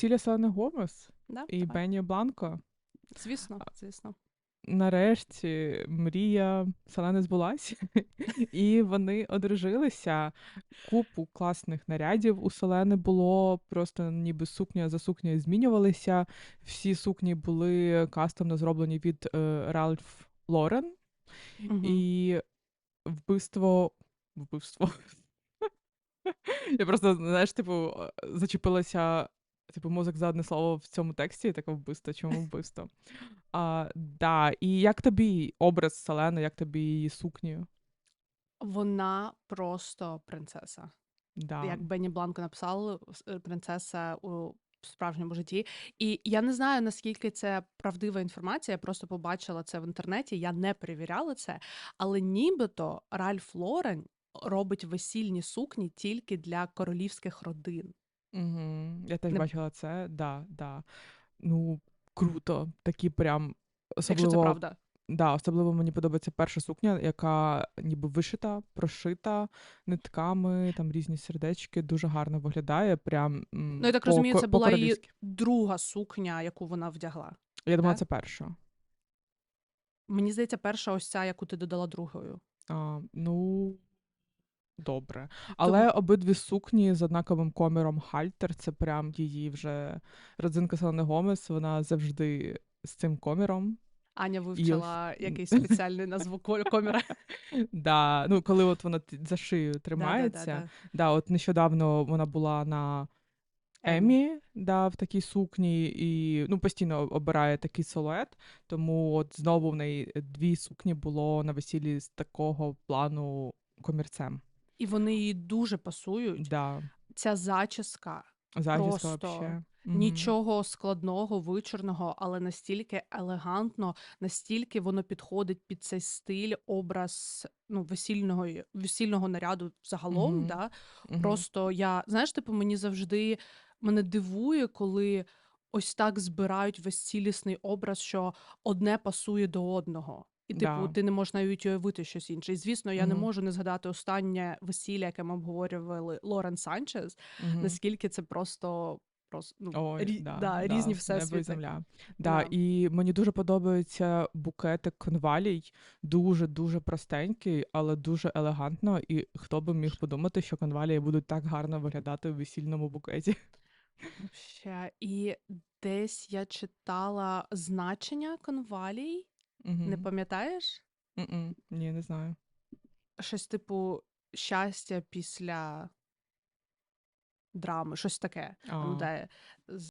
весілля Селени Гомес Да? і Давай. Бенні Бланко. Звісно, звісно. Нарешті мрія Селени збулась, і вони одружилися. Купу класних нарядів у Селени було, просто ніби сукня за сукнею змінювалися. Всі сукні були кастомно зроблені від е, Ральф Лорен. Мгм. І вбивство. Вбивство. Я просто, знаєш, типу, зачепилася, типу, мозок за одне слово в цьому тексті, таке вбивство, чому вбивство? А, да. І як тобі образ Селени, як тобі її сукні? Вона просто принцеса. Да. Як Бенні Бланко написав, е, принцеса у справжньому житті. І я не знаю, наскільки це правдива інформація. Я просто побачила це в інтернеті. Я не перевіряла це. Але нібито Ральф Лорен робить весільні сукні тільки для королівських родин. Угу. Я теж Не- бачила це, да, да. Ну, круто. Такі прям Якщо це особливо правда. Да, особливо мені подобається перша сукня, яка ніби вишита, прошита нитками, там різні сердечки, дуже гарно виглядає. Прям Ну, я так по- розумію, ко- це була її по-королівськи. друга сукня, яку вона вдягла. Я думала, так? це перша. Мені здається, перша ось ця, яку ти додала другою. А, ну, добре. Але обидві сукні з однаковим коміром Хальтер, це прям її вже родзинка Селени Гомес, вона завжди з цим коміром. Аня вивчила ось- якийсь спеціальний назву ко- коміра. Да, ну, коли от вона за шию тримається. Да, от нещодавно вона була на Емі, да, в такій сукні, і ну, постійно обирає такий силует. Тому от знову в неї дві сукні було на весіллі з такого плану комірцем. І вони їй дуже пасують. Да. Ця зачіска, Зачіска Просто вообще. нічого складного, вичорного, але настільки елегантно, настільки воно підходить під цей стиль, образ ну, весільного, весільного наряду загалом. Мгм. Да? Мгм. Просто я, знаєш, типу, мені завжди мене дивує, коли ось так збирають весь цілісний образ, що одне пасує до одного. І, типу, Да. ти не можеш навіть уявити щось інше. І звісно, я не Мгм. можу не згадати останнє весілля, яке ми обговорювали Лорен Санчес, Мгм. наскільки це просто. Просто ну, Ой, рі, да, да, да, різні небо і всесвіти. земля. Да, Да. і мені дуже подобається букетик конвалій. Дуже дуже простенький, але дуже елегантно. І хто би міг подумати, що конвалії будуть так гарно виглядати у весільному букеті. Ще. І десь я читала значення конвалій. Не пам'ятаєш? М-м. Ні, не знаю. Щось типу щастя після драми, щось таке. А, де,